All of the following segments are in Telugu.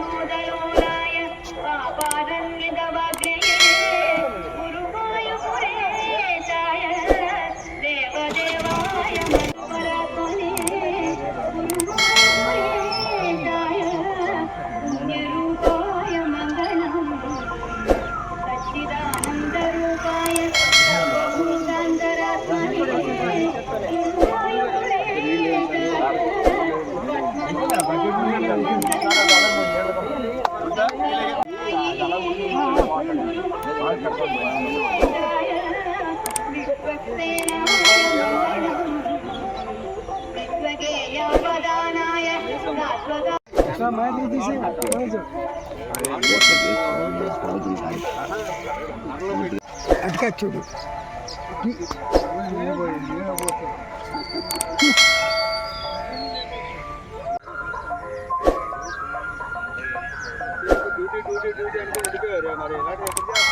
मनोदयोदाय पापारण्यदवा అట్లా చూడు ड्यूटी ड्यूटी ड्यूटी हमारे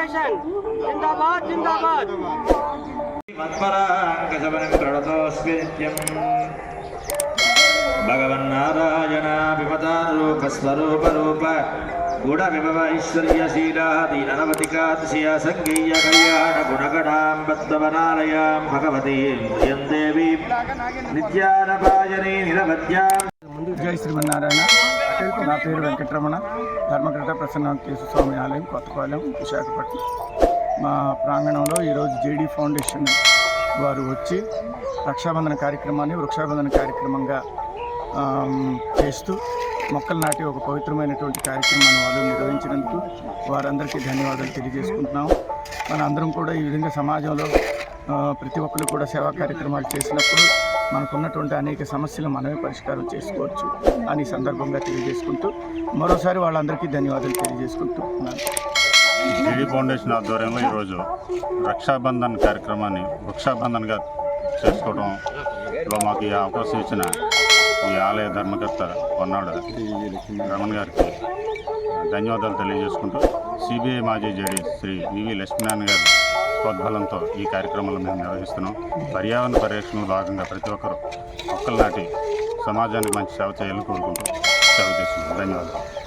फाउंडेशन जिंदाबाद जिंदाबाद भगवन्नारायणाभिमतारूपस्वरूपरूप गुण दीननवतिकादश्या सङ्गीय कल्याणगुणगणाम्बत्वनालयां भगवतीं भजं नित्यानपायने निरवध्यां जय श्रीमन्नारायण నమస్తే నా పేరు వెంకటరమణ ధర్మకర్త ప్రసన్న స్వామి ఆలయం కొత్తపాలెం విశాఖపట్నం మా ప్రాంగణంలో ఈరోజు జేడీ ఫౌండేషన్ వారు వచ్చి రక్షాబంధన కార్యక్రమాన్ని వృక్షాబంధన కార్యక్రమంగా చేస్తూ మొక్కలు నాటి ఒక పవిత్రమైనటువంటి కార్యక్రమాన్ని వాళ్ళు నిర్వహించినందుకు వారందరికీ ధన్యవాదాలు తెలియజేసుకుంటున్నాం మన అందరం కూడా ఈ విధంగా సమాజంలో ప్రతి ఒక్కరు కూడా సేవా కార్యక్రమాలు చేసినప్పుడు మనకున్నటువంటి అనేక సమస్యలు మనమే పరిష్కారం చేసుకోవచ్చు అని సందర్భంగా తెలియజేసుకుంటూ మరోసారి వాళ్ళందరికీ ధన్యవాదాలు తెలియజేసుకుంటూ టీడీ ఫౌండేషన్ ఆధ్వర్యంలో ఈరోజు రక్షాబంధన్ కార్యక్రమాన్ని వృక్షాబంధన్గా చేసుకోవడం ఇలా మాకు ఈ అవకాశం ఇచ్చిన ఈ ఆలయ ధర్మకర్త కొన్నాడు రమణ్ గారికి ధన్యవాదాలు తెలియజేసుకుంటూ సిబిఐ మాజీ జేడీ శ్రీ వివి లక్ష్మీనారాయణ గారు ప్రోద్బలంతో ఈ కార్యక్రమాలు మేము నిర్వహిస్తున్నాం పర్యావరణ పరిరక్షణలో భాగంగా ప్రతి ఒక్కరూ ఒక్కరు నాటి సమాజానికి మంచి సేవ చేయాలని కోరుకుంటూ సేవ చేస్తున్నాం ధన్యవాదాలు